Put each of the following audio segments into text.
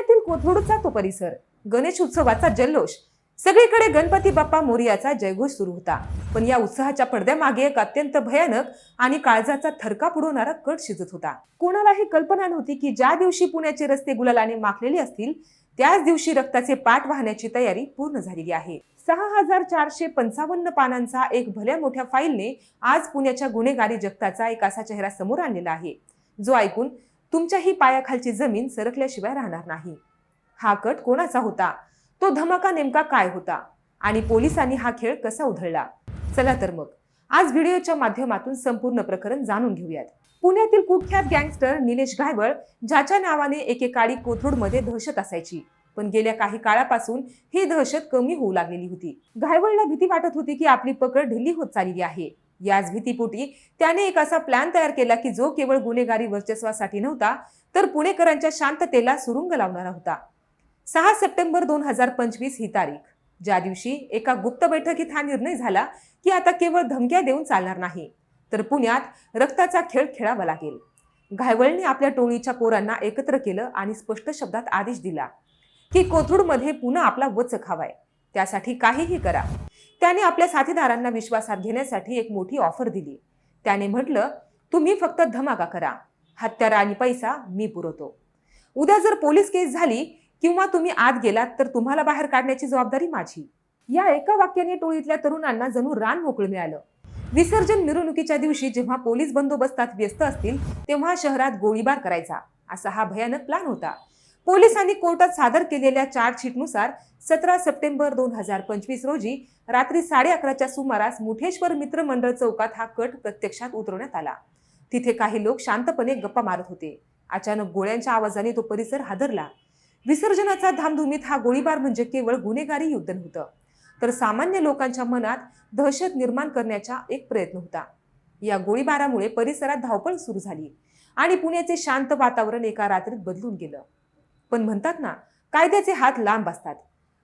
पुण्यातील कोथरूडचा तो परिसर. गणेश उत्सवाचा जल्लोष. सगळीकडे गणपती बाप्पा मोरियाचा जयघोष सुरू होता. पण या उत्साहाच्या पडद्यामागे एक अत्यंत भयानक आणि काळजाचा थरका पुडवणारा कट शिजत होता. कोणालाही कल्पना नव्हती की ज्या दिवशी पुण्याचे रस्ते गुलालाने माखलेले असतील त्याच दिवशी रक्ताचे पाठ वाहण्याची तयारी पूर्ण झालेली आहे. सहा हजार चारशे पंचावन्न पानांचा एक भल्या मोठ्या फाईलने आज पुण्याच्या गुन्हेगारी जगताचा एक असा चेहरा समोर आणलेला आहे. जो ऐकून तुमच्याही पायाखालची जमीन सरकल्याशिवाय राहणार नाही. हा कट कोणाचा होता? तो धमाका नेमका काय होता? आणि पोलिसांनी हा खेळ कसा उधळला? चला तर मग आज व्हिडिओच्या माध्यमातून संपूर्ण प्रकरण जाणून घेऊयात. पुण्यातील कुख्यात गँगस्टर निलेश घायवळ ज्याच्या नावाने एकेकाळी कोथरूडमध्ये दहशत असायची पण गेल्या काही काळापासून ही दहशत कमी होऊ लागलेली होती. घायवळला भीती वाटत होती की आपली पकड ढिल्ली होत चाललेली आहे. याच भीतीपोटी त्याने एक असा प्लॅन तयार केला की जो केवळ गुन्हेगारी वर्चस्वासाठी नव्हता तर पुणेकरांच्या शांततेला सुरुंग लावणारा होता. सहा सप्टेंबर दोन हजार पंचवीस ही तारीख. ज्या दिवशी एका गुप्त बैठकीत हा निर्णय झाला की आता केवळ धमक्या देऊन चालणार नाही तर पुण्यात रक्ताचा खेळ खेळावा लागेल. घायवळने आपल्या टोळीच्या पोरांना एकत्र केलं आणि स्पष्ट शब्दात आदेश दिला की कोथरूडमध्ये पुन्हा आपला वच खावाय त्यासाठी काहीही करा. त्याने आपल्या साथीदारांना विश्वासात घेण्यासाठी एक मोठी ऑफर दिली. त्याने म्हटलं तुम्ही फक्त धमाका करा. हत्यारा आणि पैसा मी पुरवतो. उद्या जर पोलीस केस झाली किंवा तुम्ही आत गेलात तर तुम्हाला बाहेर काढण्याची जबाबदारी माझी. या एका वाक्याने टोळीतल्या तरुणांना जणू रान मोकळं मिळालं. विसर्जन मिरवणुकीच्या दिवशी जेव्हा पोलीस बंदोबस्तात व्यस्त असतील तेव्हा शहरात गोळीबार करायचा असा हा भयानक प्लॅन होता. पोलिसांनी कोर्टात सादर केलेल्या चार्जशीटनुसार सतरा सप्टेंबर दोन हजार पंचवीस रोजी रात्री साडे अकराच्या सुमारास मुठेश्वर मित्र मंडळ चौकात हा कट प्रत्यक्षात उतरवण्यात आला. तिथे काही लोक शांतपणे गप्पा मारत होते. अचानक गोळ्यांच्या आवाजाने तो परिसर हादरला. विसर्जनाचा धामधुमीत हा गोळीबार म्हणजे केवळ गुन्हेगारी युद्ध नव्हतं तर सामान्य लोकांच्या मनात दहशत निर्माण करण्याचा एक प्रयत्न होता. या गोळीबारामुळे परिसरात धावपळ सुरू झाली आणि पुण्याचे शांत वातावरण एका रात्रीत बदलून गेलं. पण म्हणतात ना कायद्याचे हात लांब असतात.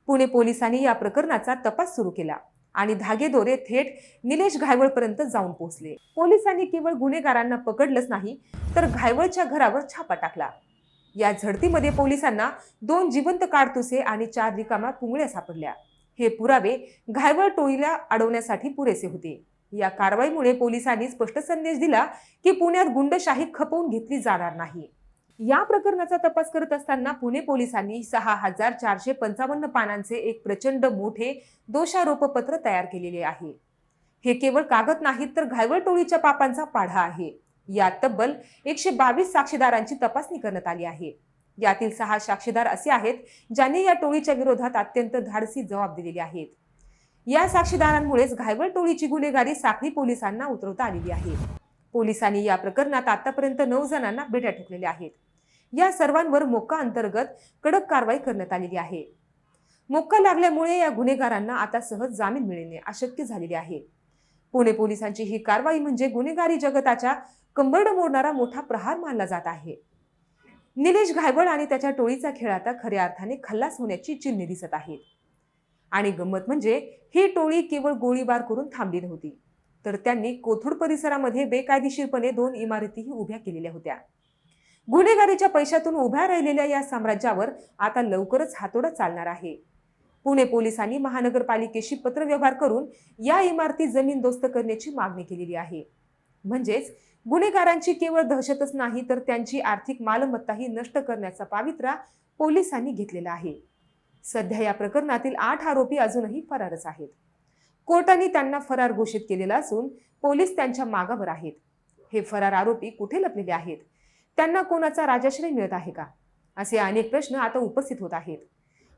पुणे पोलिसांनी या प्रकरणाचा तपास सुरू केला आणि धागेदोरे थेट निलेश घायवळपर्यंत जाऊन पोहोचले. पोलिसांनी केवळ गुन्हेगारांना पकडलंच नाही तर घायवळच्या घरावर छापा टाकला. या झडतीमध्ये पोलिसांना दोन जिवंत काडतुसे आणि चार रिकामा पुंगळ्या सापडल्या. हे पुरावे घायवळ टोळीला अडवण्यासाठी पुरेसे होते. या कारवाईमुळे पोलिसांनी स्पष्ट संदेश दिला की पुण्यात गुंडशाही खपवून घेतली जाणार नाही. या प्रकरणाचा तपास करत असताना पुणे पोलिसांनी सहा हजार चारशे पंचावन्न पानांचे एक प्रचंड मोठे दोषारोपपत्र तयार केलेले आहे. हे केवळ कागद नाहीत तर घायवळ टोळीच्या पापांचा पाढा आहे. यात तब्बल एकशे बावीस साक्षीदारांची तपासणी करण्यात आली आहे. यातील सहा साक्षीदार असे आहेत ज्यांनी या टोळीच्या विरोधात अत्यंत धाडसी जबाब दिलेली आहेत. या साक्षीदारांमुळेच घायवळ टोळीची गुन्हेगारी साखळी पोलिसांना उतरवता आलेली आहे. पोलिसांनी या प्रकरणात आतापर्यंत नऊ जणांना बेड्या ठोकलेल्या आहेत. या सर्वांवर मोक्का अंतर्गत कडक कारवाई करण्यात आलेली आहे. मोक्का लागल्यामुळे या गुन्हेगारांना आता सहज जामीन मिळणे अशक्य झालेले आहे. पुणे पोलिसांची ही कारवाई म्हणजे गुन्हेगारी जगताच्या कंबरड मोडणारा मोठा प्रहार मानला जात आहे. निलेश घायबळ आणि त्याच्या टोळीचा खेळ आता खऱ्या अर्थाने खल्लास होण्याची चिन्हे दिसत आहेत. आणि गंमत म्हणजे ही टोळी केवळ गोळीबार करून थांबली नव्हती. तर त्यांनी कोथरूड परिसरामध्ये बेकायदेशीरपणे दोन इमारतीही उभ्या केलेल्या होत्या. गुन्हेगारीच्या पैशातून उभ्या राहिलेल्या या साम्राज्यावर आता लवकरच हातोडा चालणार आहे. पुणे पोलिसांनी महानगरपालिकेशी पत्रव्यवहार करून या इमारती जमीन दोस्त करण्याची मागणी केलेली आहे. म्हणजेच गुन्हेगारांची केवळ दहशतच नाही तर त्यांची आर्थिक मालमत्ताही नष्ट करण्याचा पावित्रा पोलिसांनी घेतलेला आहे. सध्या या प्रकरणातील आठ आरोपी अजूनही फरारच आहेत. कोर्टाने त्यांना फरार घोषित केलेला असून पोलीस त्यांच्या मागावर आहेत. हे फरार आरोपी कुठे लपलेले आहेत? त्यांना कोणाचा राजाश्रय मिळत आहे का? असे अनेक प्रश्न आता उपस्थित होत आहेत.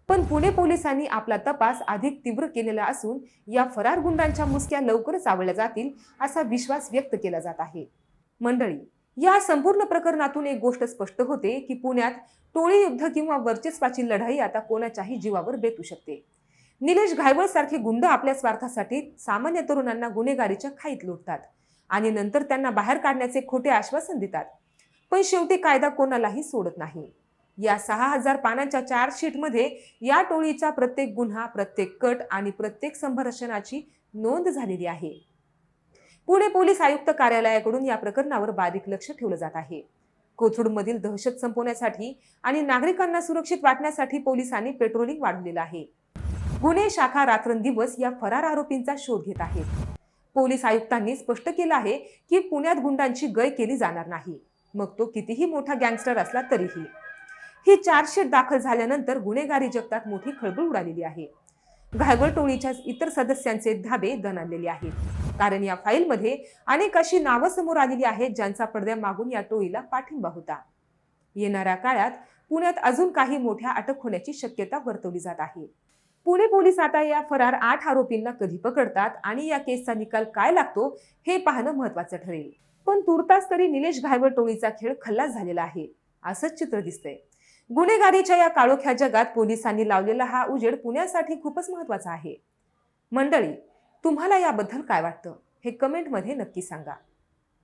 पण पुणे पोलिसांनी आपला तपास अधिक तीव्र केलेला असून या फरार गुंडांच्या मुसक्या लवकरच आवडल्या जातील असा विश्वास व्यक्त केला जात आहे. मंडळी या संपूर्ण प्रकरणातून एक गोष्ट स्पष्ट होते की पुण्यात टोळी युद्ध किंवा वर्चस्वाची लढाई आता कोणाच्याही जीवावर बेतू शकते. निलेश घायवळ सारखे गुंड आपल्या स्वार्थासाठी सामान्य तरुणांना गुन्हेगारीच्या खाईत लुटतात आणि नंतर त्यांना बाहेर काढण्याचे खोटे आश्वासन देतात. पण शेवटी कायदा कोणालाही सोडत नाही. या सहा हजार पानांच्या चार्जशीटमध्ये या टोळीचा प्रत्येक गुन्हा प्रत्येक कट आणि प्रत्येक संभाषणाची नोंद झालेली आहे. पुणे पोलीस आयुक्त कार्यालयाकडून या प्रकरणावर बारीक लक्ष ठेवलं जात आहे. कोथरूडमधील दहशत संपवण्यासाठी आणि नागरिकांना सुरक्षित वाटण्यासाठी पोलिसांनी पेट्रोलिंग वाढवलेलं आहे. गुन्हे शाखा रात्रंदिवस या फरार आरोपींचा शोध घेत आहेत पोलीस आयुक्तांनी स्पष्ट केलं आहे की पुण्यात गुंडांची गय केली जाणार नाही. मग तो कितीही मोठा गँगस्टर असला तरीही. ही चार्जशीट दाखल झाल्यानंतर गुन्हेगारी जगतात मोठी खळबळ उडालेली आहे. घायगळ टोळीच्या इतर सदस्यांचे धाबे दणाणलेले आहेत. कारण या फाईलमध्ये अनेक अशी नावं समोर आलेली आहेत ज्यांचा पडद्या मागून या टोळीला पाठिंबा होता. येणाऱ्या काळात पुण्यात अजून काही मोठ्या अटक होण्याची शक्यता वर्तवली जात आहे. पुणे पोलीस आता या फरार आठ आरोपींना कधी पकडतात आणि या केसचा निकाल काय लागतो हे पाहणं महत्वाचं ठरेल. पण तुर्तास तरी निलेश घायवळ टोळीचा खेळ खल्लास झालेला आहे असंच चित्र दिसतंय. गुन्हेगारीच्या या काळोख्या जगात पोलिसांनी लावलेला हा उजेड पुण्यासाठी खूपच महत्त्वाचा आहे. मंडळी तुम्हाला याबद्दल काय वाटतं? हे कमेंटमध्ये नक्की सांगा.